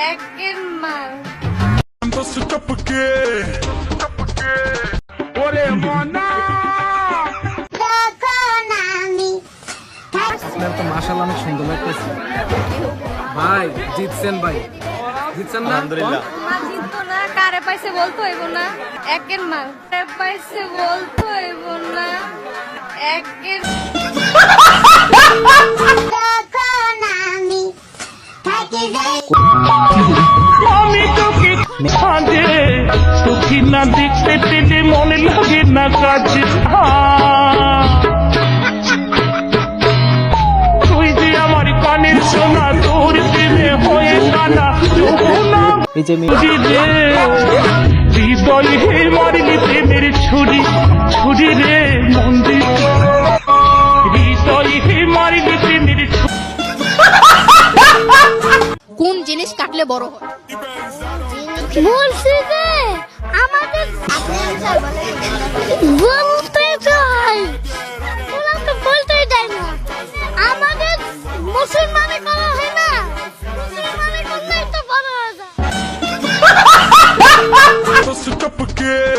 একের মাল অনেক সুন্দর লাগতেছে ভাই জিতছেন ভাই জিতছেন না না কারে পাইছে বলতো হইব না একের মাল কারে পাইছে বলতো হইব না একের আমি তোকে না দেখতে পেলে মনে লাগে না তুই যে আমার কানের সোনা তোর প্রেমে হয়ে কানা ছুরি ছুরি রে কাটলে বড় হয়। বলছি যে আমাদের বলতে চাই। ওরা তো বলতেই দেয় না। আমাদের মুসলমানে করা হয় না। মুসলমানে করলেই তো বড় হয়ে যায়। Doce capque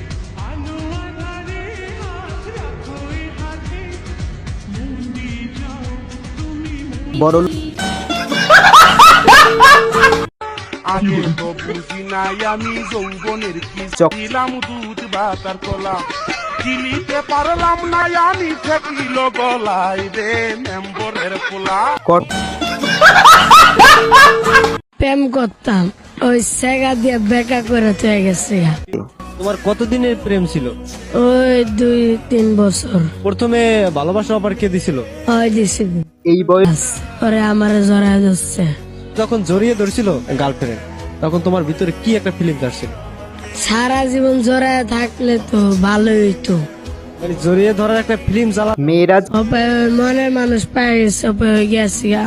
চিনিতে পারলাম না আমি ঠেকিল গলাই রে মেম্বরের পোলা। প্রেম করতাম ওই সেগা দিয়ে বেকা করে চলে গেছে তোমার কতদিনের প্রেম ছিল? ওই দুই তিন বছর। প্রথমে ভালোবাসা আবার কে দিছিল? ওই দিছি এই বয়স পরে আমার জড়ায় যাচ্ছে যখন জড়িয়ে ধরছিল গার্লফ্রেন্ড তখন তোমার ভিতরে কি একটা ফিলিং আসছিল সারা জীবন জড়ায় থাকলে তো ভালোই হইতো। মানে জড়িয়ে ধরার একটা ফিল্ম জ্বালা মেয়েরা মনের মানুষ পাই হয়ে গেছি গা।